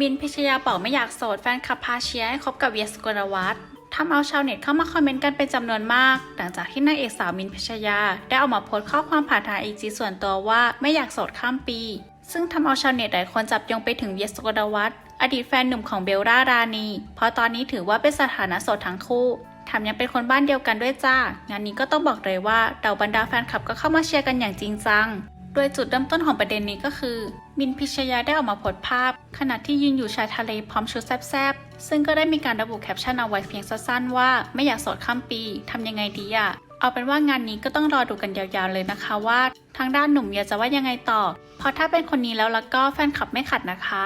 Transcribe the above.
มินพิชยาบอกไม่อยากโสดแฟนคลับพาเชียร์ให้คบกับเวียสกลวัฒน์ทำเอาชาวเน็ตเข้ามาคอมเมนต์กันเป็นจำนวนมาก หลังจากที่นางเอกสาวมินพิชยา ได้ออกมาโพสต์ข้อความผ่านทางไอจีส่วนตัวว่าไม่อยากโสดข้ามปี ซึ่งทำเอาชาวเน็ตหลายคนจับยงไปถึงเวียสกลวัฒน์อดีตแฟนหนุ่มของเบลล่ารานีเพราะตอนนี้ถือว่าเป็นสถานะโสดทั้งคู่แถมยังเป็นคนบ้านเดียวกันด้วยจ้า งานนี้ก็ต้องบอกเลยว่าเหล่าบรรดาแฟนคลับก็เข้ามาเชียร์กันอย่างจริงจัง โดยจุดเริ่มต้นของประเด็นนี้ก็คือ มินพิชยาได้ออกมาโพสต์ภาพ ขณะที่ยืนอยู่ชายทะเลพร้อมชุดแซบๆ ซึ่งก็ได้มีการระบุแคปชั่นเอาไว้เพียงสั้นๆว่า ไม่อยากสดข้ามปีทำยังไงดีอะเอาเป็นว่างานนี้ก็ต้องรอดูกันยาวๆเลยนะคะว่า ทางด้านหนุ่มเมียจะว่ายังไงต่อ เพราะถ้าเป็นคนนี้แล้วแล้วก็แฟนคลับไม่ขัดนะคะ